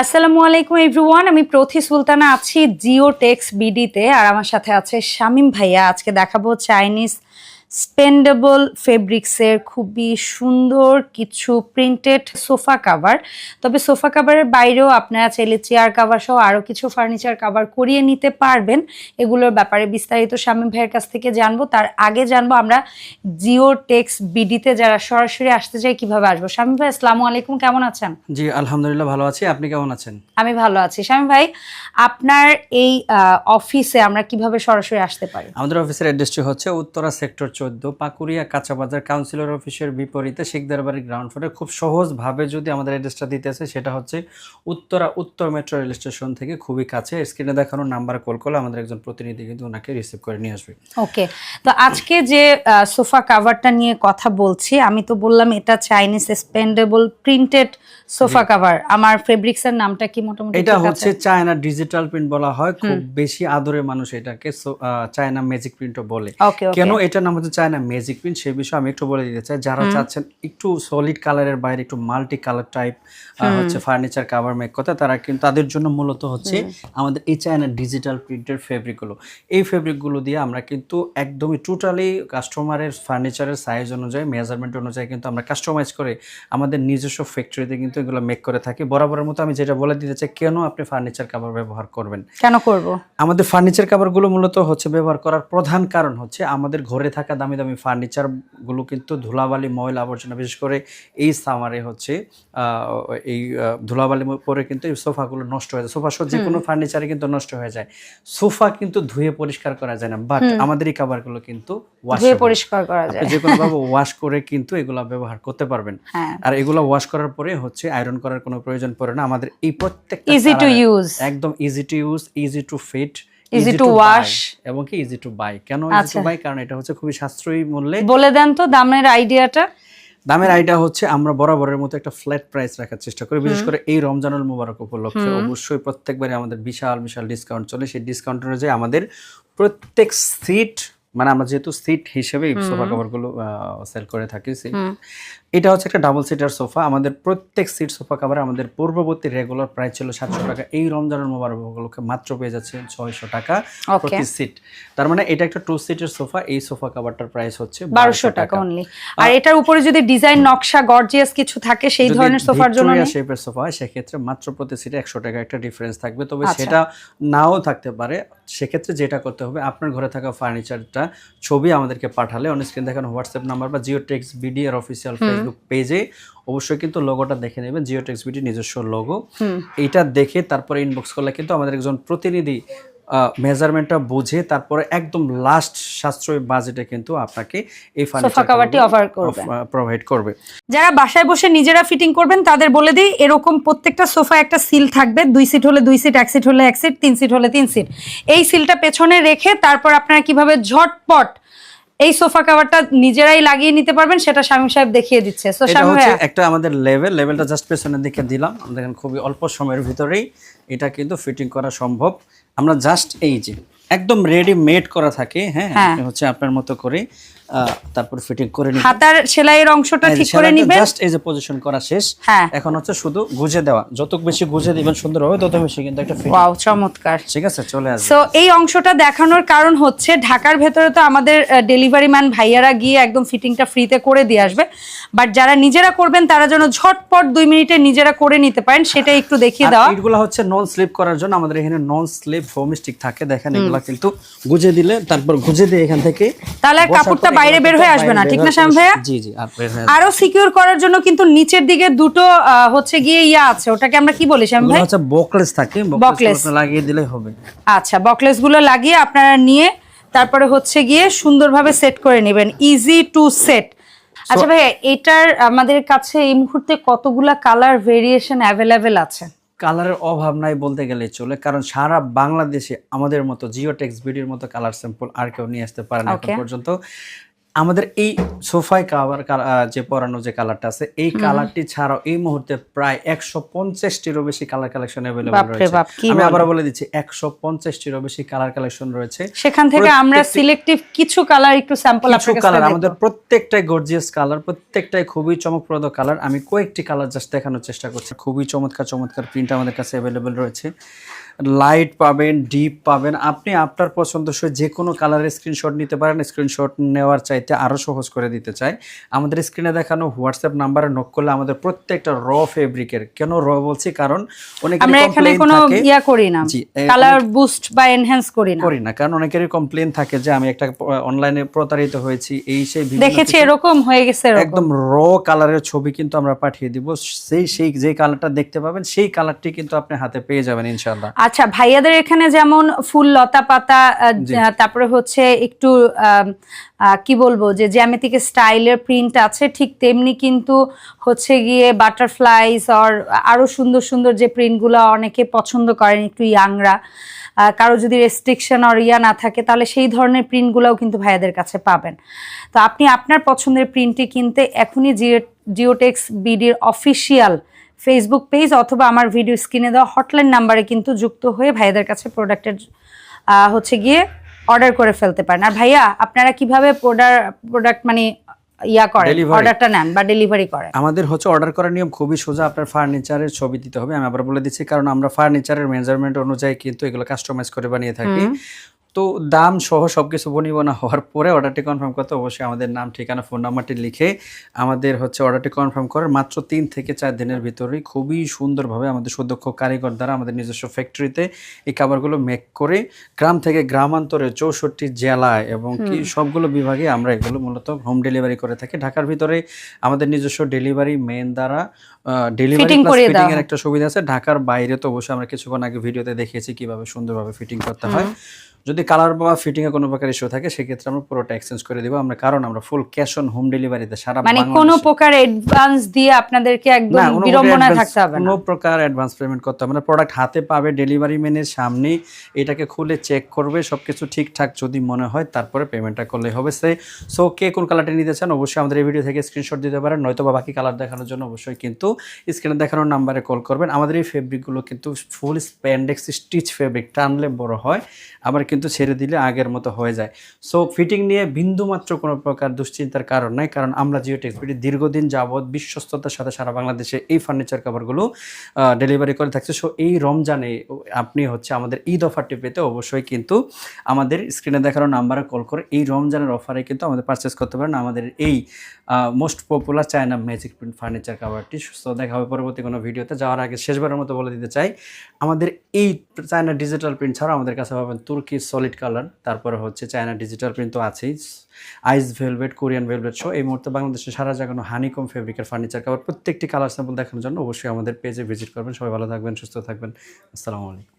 আসসালামু আলাইকুম এভরিওয়ান আমি প্রথি সুলতানা আছি জিও টেক্স বিডিতে, আর আমার সাথে আছে শামিম ভাইয়া। আজকে দেখাবো চাইনিজ স্পেন্ডেবল ফেব্রিক্সের খুবই সুন্দর কিছু প্রিন্টেড সোফা কাভার তবে সোফা কাভারের বাইরেও আপনারা চাইলে চেয়ার কাভার সহ আরও কিছু ফার্নিচার কাভার করিয়ে নিতে পারবেন। এগুলোর ব্যাপারে বিস্তারিত শামিম ভাইয়ের কাছ থেকে জানব। তার আগে জানব আমরা জিও টেক্স বিডিতে যারা সরাসরি আসতে চাই কীভাবে আসব। শামিম ভাই আসসালামু আলাইকুম কেমন আছেন? জি আলহামদুলিল্লাহ ভালো আছি। আপনি কেমন আছেন? আমি ভালো আছি। স্বামী ভাই আপনার এই অফিসে আমরা কীভাবে সরাসরি আসতে পারি? আমাদের অফিসের অ্যাড্রেসটি হচ্ছে উত্তরা সেক্টর চোদ্দ পাকুড়িয়া কাঁচাবাজার কাউন্সিলর অফিসের বিপরীতে শেখদারবাড়ি গ্রাউন্ড ফ্লোরে খুব সহজভাবে যদি আমাদের অ্যাড্রেসটা দিতে আসে সেটা হচ্ছে উত্তরা উত্তর মেট্রো রেল স্টেশন থেকে খুবই কাছে। স্ক্রিনে দেখানো নাম্বার কল করলে আমাদের একজন প্রতিনিধি কিন্তু ওনাকে রিসিভ করে নিয়ে আসবে। ওকে তো আজকে যে সোফা কাভারটা নিয়ে কথা বলছি আমি তো বললাম এটা Chinese expandable printed sofa cover আমার ফেব্রিক্স এর নামটা কি মোটামুটি এটা হচ্ছে চায়না ডিজিটাল প্রিন্ট বলা হয়। খুব বেশি আদরে মানুষ এটাকে চায়না ম্যাজিক প্রিন্টও বলে। কেন এটার নাম হচ্ছে চায়না ম্যাজিক প্রিন্ট সেই বিষয়ে আমি একটু বলে দিতে চাই। যারা চাচ্ছেন একটু সলিড কালারের বাইরে একটু মাল্টি কালার টাইপ হচ্ছে ফার্নিচার কাভার মেক করতে তারা কিন্তু তাদের জন্য মূলত হচ্ছে আমাদের এই চায়না ডিজিটাল প্রিন্টের ফেব্রিকগুলো এই ফেব্রিকগুলো দিয়ে আমরা কিন্তু একদমই টোটালি কাস্টমারের ফার্নিচারের সাইজ অনুযায়ী মেজারমেন্ট অনুযায়ী কিন্তু আমরা কাস্টমাইজ করে আমাদের নিজস্ব ফ্যাক্টরিতে কিন্তু এগুলো মেক করে থাকি। বরাবরের মতো আমি যেটা বলে দিতে চাই কেন আপনি ফার্নিচার কাভার ব্যবহার করবেন? কেন করব? আমাদের ফার্নিচার কাভারগুলো মূলত হচ্ছে ব্যবহার করার প্রধান কারণ হচ্ছে আমাদের ঘরে থাকা দামি দামি ফার্নিচারগুলো কিন্তু ধুলাবালি ময়লা আবর্জনা বিশেষ করে এই সামারে হচ্ছে এই ধুলাবালি পরে কিন্তু এই সোফাগুলো নষ্ট হয়ে যায়। সোফা সহ যে কোনো ফার্নিচারে কিন্তু নষ্ট হয়ে যায়। সোফা কিন্তু ধুয়ে পরিষ্কার করা যায় না বাট আমাদের এই কাভারগুলো কিন্তু ধুয়ে পরিষ্কার করা যায়। যে কোনো ভাবে ওয়াশ করে কিন্তু এগুলা ব্যবহার করতে পারবেন। হ্যাঁ। আর এগুলো ওয়াশ করার পরে হচ্ছে আয়রন করার কোনো প্রয়োজন পড়ে না। আমাদের এই প্রত্যেকটা ইজি টু ইউজ একদম easy to use easy to fit Easy to wash. এবং কি ইজি টু বাই কেন ইজি টু। বাই কারণ এটা হচ্ছে খুবই সাশ্রয়ী মূল্যে। বলে দেন তো দামের আইডিয়াটা। দামের আইডিয়া হচ্ছে আমরা বরাবরের মতো একটা ফ্ল্যাট প্রাইস রাখার চেষ্টা করি। বিশেষ করে এই রমজানুল মুবারক উপলক্ষে অবশ্যই প্রত্যেকবারে আমাদের বিশাল বিশাল ডিসকাউন্ট চলে। সেই ডিসকাউন্ট অনুযায়ী আমাদের প্রত্যেক সিট মানে আমরা যেহেতু সিট হিসেবে সোফা কভারগুলো সেল করে থাকি এটা হচ্ছে একটা ডাবল সিটার সোফা আমাদের প্রত্যেক সিট সোফা কভার আমাদের পূর্ববর্তী রেগুলার প্রাইস ছিল সাতশো টাকা। এই রমজানের মোবারক উপলক্ষে মাত্র পেয়ে যাচ্ছে ছয়শো টাকা প্রতি সিট তার মানে এটা একটা টু সিটের সোফা এই সোফা কভারটার প্রাইস হচ্ছে বারোশো টাকা। অনলি আর এটার উপরে যদি ডিজাইন নকশা গর্জিয়াস কিছু থাকে সেই ধরনের সোফার জন্য শেপের সোফা হয় সেক্ষেত্রে মাত্র প্রতি সিটে একশো টাকা একটা ডিফারেন্স থাকবে। তবে আচ্ছা। সেটা নাও থাকতে পারে। সেক্ষেত্রে যেটা করতে হবে আপনার ঘরে থাকা ফার্নিচারটা ছবি আমাদেরকে পাঠালে। অন স্ক্রিন দেখেন হোয়াটসঅ্যাপ নাম্বার বা জিও টেক্স বিডি এর অফিসিয়াল ফেসবুক পেজে অবশ্যই কিন্তু লোগোটা দেখে নেবেন জিও টেক্স বিডি নিজস্ব লোগো এইটা দেখে তারপরে ইনবক্স করলে কিন্তু আমাদের একজন প্রতিনিধি মেজারমেন্টটা বুঝে তারপরে একদম লাস্ট সাশ্রয়ী বাজেটে কিন্তু আপনাকে এই ফার্নিচার কাভারটি offer করবে। প্রোভাইড করবে। যারা বাসায় বসে নিজেরা ফিটিং করবেন তাদের বলে দিই এরকম প্রত্যেকটা সোফা একটা সিল থাকবে। দুই সিট হলে দুই সিট এক সিট হলে এক সিট তিন সিট হলে তিন সিট এই সিলটা পেছনে রেখে তারপর আপনারা কীভাবে ঝটপট এই সোফা কাভারটা নিজেরাই লাগিয়ে নিতে পারবেন সেটা শামীম সাহেব দেখিয়ে দিচ্ছে। এটা শামীম হচ্ছে একটা আমাদের লেভেল লেভেলটা জাস্ট পেছনের দিকে দিলাম। দেখেন খুবই অল্প সময়ের ভিতরেই এটা কিন্তু ফিটিং করা সম্ভব। আমরা জাস্ট এই যে একদম রেডি মেড করা থাকে হ্যাঁ? হ্যাঁ। হচ্ছে আপনার মতো করে তারপর ফিটিং করে নিবেন হাতার সেলাইয়ের অংশটা ঠিক করে নিবেন জাস্ট এই যে পজিশন করা শেষ। হ্যাঁ। এখন হচ্ছে শুধু গুজে দেওয়া। যত বেশি গুজে দিবেন সুন্দর হবে তত বেশি কিন্তু একটা ফিটিং ওয়াও চমৎকার। ঠিক আছে চলে আসবে। সো এই অংশটা দেখানোর কারণ হচ্ছে ঢাকার ভেতরে তো আমাদের ডেলিভারি ম্যান ভাইয়ারা গিয়ে একদম ফিটিংটা ফ্রিতে করে দিয়ে আসবে। বাট যারা নিজেরা করবেন তারা যেন ঝটপট দুই মিনিটে নিজেরা করে নিতে পারেন সেটা একটু দেখিয়ে দাও এগুলো হচ্ছে নন স্লিপ করার জন্য আমাদের এখানে নন স্লিপ ফোম স্টিক থাকে। দেখেন এগুলো কিন্তু গুজে দিলে তারপর গুজে দিয়ে এখান থেকে তাহলে কাপড়টা বাইরে বের হয়ে আসবে না ঠিক না শ্যাম ভাইয়া? জি জি আর সিকিউর করার জন্য কিন্তু নিচের দিকে দুটো হচ্ছে গিয়ে ইয়া আছে। ওটাকে আমরা কি বলি শ্যাম ভাই? হচ্ছে বকলেস থাকে। বকলেস লাগিয়ে দিলেই হবে। আচ্ছা বকলেসগুলো লাগিয়ে আপনারা নিয়ে তারপরে হচ্ছে গিয়ে সুন্দরভাবে সেট করে নেবেন। ইজি টু সেট আচ্ছা ভাইয়া এটার আমাদের কাছে এই মুহূর্তে কতগুলা কালার ভেরিয়েশন অ্যাভেলেবেল আছে? কালারের অভাব নাই বলতে গেলে চলে কারণ সারা বাংলাদেশে আমাদের মতো জিও টেক্স বিডির মতো কালার স্যাম্পল আর কেউ নিয়ে আসতে পারে না এখন পর্যন্ত। আমাদের এই সোফায় কাভার যে পরানো যে কালারটা আছে এই কালারটি ছাড়াও এই মুহূর্তে প্রায় একশো পঞ্চাশটিরও বেশি কালার কালেকশন অ্যাভেলেবল রয়েছে। আমি আবার বলে। দিচ্ছি একশো পঞ্চাশটিরও বেশি কালার কালেকশন রয়েছে। সেখান থেকে আমরা সিলেক্টিভ কিছু কালার একটু স্যাম্পল কিছু কালার আমাদের প্রত্যেকটাই গর্জিয়াস কালার প্রত্যেকটাই খুবই চমকপ্রদ কালার আমি কয়েকটি কালার জাস্ট দেখানোর চেষ্টা করছি। খুবই চমৎকার চমৎকার প্রিন্ট আমাদের কাছে অ্যাভেলেবেল রয়েছে। লাইট পাবেন ডিপ পাবেন। আপনি আপনার পছন্দসই যে কোনো কালারের স্ক্রিনশট নিতে পারেন। স্ক্রিনশট নেওয়ার চাইতে আরও সহজ করে দিতে চাই। আমাদের স্ক্রিনে দেখানো হোয়াটসঅ্যাপ নাম্বারে নক করলে আমাদের প্রত্যেকটা র ফেব্রিকের কেন র বলছি? কারণ অনেক আমরা এখানে কোনো ইয়া করি না। কালার বুস্ট বা এনহ্যান্স করি না। করি না। কারণ অনেকেরই কমপ্লেন থাকে যে আমি একটা অনলাইনে প্রতারিত হয়েছি এই সেই দেখেছি এরকম হয়ে গেছে একদম র কালারের ছবি কিন্তু আমরা পাঠিয়ে দিব। সেই সেই যে কালারটা দেখতে পাবেন সেই কালারটি কিন্তু আপনি হাতে পেয়ে যাবেন ইনশাআল্লাহ। আচ্ছা ভাইয়াদের এখানে যেমন ফুল লতা পাতা তারপরে হচ্ছে একটু কি বলব যে জ্যামিতিক স্টাইলের প্রিন্ট আছে ঠিক তেমনি কিন্তু হচ্ছে গিয়ে বাটারফ্লাইস আর আরও সুন্দর সুন্দর যে প্রিন্টগুলো অনেকে পছন্দ করেন একটু ইয়াংরা কারও যদি রেস্ট্রিকশন আর ইয়া না থাকে তাহলে সেই ধরনের প্রিন্টগুলোও কিন্তু ভাইয়াদের কাছে পাবেন। তো আপনি আপনার পছন্দের প্রিন্টটি কিনতে এখনই জিও জিওটেক্স বিডির অফিসিয়াল ফেসবুক পেজ অথবা আমার ভিডিও স্ক্রিনে দেওয়া হটলাইন নাম্বারে কিন্তু যুক্ত হয়ে ভাইয়াদের কাছে প্রোডাক্টের হচ্ছে গিয়ে অর্ডার করে ফেলতে পারেন। আর ভাইয়া আপনারা কীভাবে প্রোডাক্ট মানে ইয়া করেন? অর্ডারটা নেন বা ডেলিভারি করেন? আমাদের হচ্ছে অর্ডার করার নিয়ম খুবই সোজা আপনার ফার্নিচারের ছবি দিতে হবে। আমি আবার বলে দিচ্ছি কারণ আমরা ফার্নিচারের মেজারমেন্ট অনুযায়ী কিন্তু এগুলো কাস্টমাইজ করে বানিয়ে থাকি। তো দাম সহ সবকিছু বনিবনা হওয়ার পরে অর্ডারটি কনফার্ম করতে অবশ্যই আমাদের নাম ঠিকানা ফোন নাম্বারটি লিখে আমাদের হচ্ছে অর্ডারটি কনফার্ম করার মাত্র তিন থেকে চার দিনের ভিতরেই খুবই সুন্দরভাবে আমাদের সুদক্ষ কারিগর দ্বারা আমাদের নিজস্ব ফ্যাক্টরিতে এই খাবারগুলো মেক করে গ্রাম থেকে গ্রামান্তরে চৌষট্টি জেলায় এবং কি সবগুলো বিভাগে আমরা এগুলো মূলত হোম ডেলিভারি করে থাকি। ঢাকার ভিতরে আমাদের নিজস্ব ডেলিভারি মেন দ্বারা ডেলিভারি ফিটিং এর একটা সুবিধা আছে। ঢাকার বাইরে তো অবশ্যই আমরা কিছুক্ষণ আগে ভিডিওতে দেখিয়েছি কীভাবে সুন্দরভাবে ফিটিং করতে হয়। যদি কালার বা ফিটিং এ কোনো প্রকার ইস্যু থাকে সেক্ষেত্রে আমরা পুরোটা এক্সচেঞ্জ করে দিব। আমরা কারণ আমরা ফুল ক্যাশ অন হোম ডেলিভারিতে সারা মানে কোনো প্রকার অ্যাডভান্স দিয়ে আপনাদেরকে একদম বিড়ম্বনায় থাকতে হবে না। কোনো প্রকার অ্যাডভান্স পেমেন্ট করতে হবে না। প্রোডাক্ট হাতে পাবে ডেলিভারি ম্যানের সামনে এটাকে খুলে চেক করবে সবকিছু ঠিকঠাক যদি মনে হয় তারপরে পেমেন্টটা করলে হবে। সে সো কে কোন কালারটা নিতে চান অবশ্যই আমাদের এই ভিডিও থেকে স্ক্রিনশট দিতে পারেন। নয়তো বা বাকি কালার দেখানোর জন্য অবশ্যই কিন্তু স্ক্রিনে দেখানোর নাম্বারে কল করবেন। আমাদের এই ফেব্রিকগুলো কিন্তু ফুল স্প্যান্ডেক্স স্টিচ ফেব্রিক টানলে বড় হয়। আবার কিন্তু ছেড়ে দিলে আগের মতো হয়ে যায়। সো ফিটিং নিয়ে বিন্দু মাত্র কোনো প্রকার দুশ্চিন্তার কারণ নাই, কারণ আমরা জিও টেক্সপিটি দীর্ঘদিন যাবৎ বিশ্বস্ততার সাথে সারা বাংলাদেশে এই ফার্নিচার কাভারগুলো ডেলিভারি করে থাকছে। সো এই রমজানে আপনি হচ্ছে আমাদের ঈদ অফারটি পেতে অবশ্যই কিন্তু আমাদের স্ক্রিনে দেখানো নাম্বারে কল করে এই রমজানের অফারে কিন্তু আমাদের পারচেস করতে পারেন আমাদের এই most popular China magic print furniture কাভারটি so দেখা হবে পরবর্তী কোনো ভিডিওতে যাওয়ার আগে শেষবারের মতো বলে দিতে চাই, আমাদের এই চায়না ডিজিটাল প্রিন্ট ছাড়াও আমাদের কাছে পাবেন তুর্কি সলিড কালার তারপরে হচ্ছে চায়না ডিজিটাল প্রিন্ট তো আছেই। আইস ভেলভেট কোরিয়ান ভেলভেট সহ এই মুহূর্তে বাংলাদেশে সারা জাগানো হানিকম ফেব্রিকের ফার্নিচার কাভার প্রত্যেকটি কালার স্যাম্পল দেখানোর জন্য অবশ্যই আমাদের পেজে ভিজিট করবেন। সবাই ভালো থাকবেন, সুস্থ থাকবেন। আসসালামু আলাইকুম।